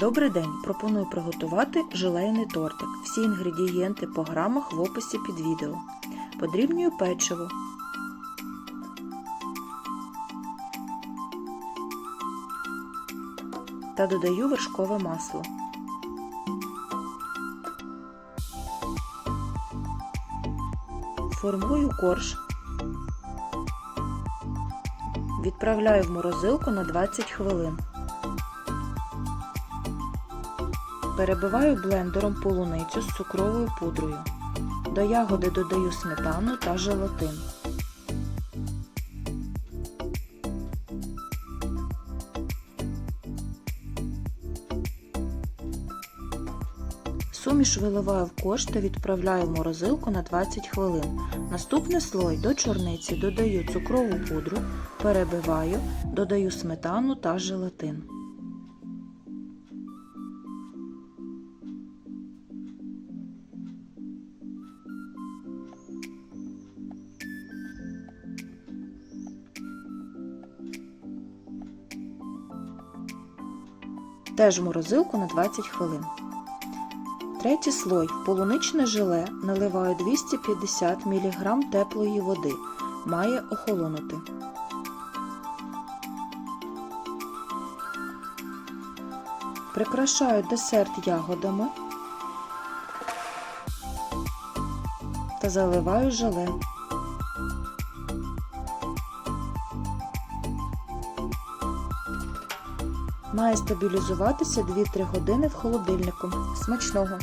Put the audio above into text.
Добрий день! Пропоную приготувати желейний тортик. Всі інгредієнти по грамах в описі під відео. Подрібнюю печиво. Та додаю вершкове масло. Формую корж. Відправляю в морозилку на 20 хвилин. Перебиваю блендером полуницю з цукровою пудрою. До ягоди додаю сметану та желатин. Суміш виливаю в корж та відправляю в морозилку на 20 хвилин. Наступний слой до чорниці додаю цукрову пудру, перебиваю, додаю сметану та желатин. Теж в морозилку на 20 хвилин. Третій слой полуничне желе наливаю 250 мг теплої води. Має охолонути. Прикрашаю десерт ягодами та заливаю желе. Має стабілізуватися 2-3 години в холодильнику. Смачного!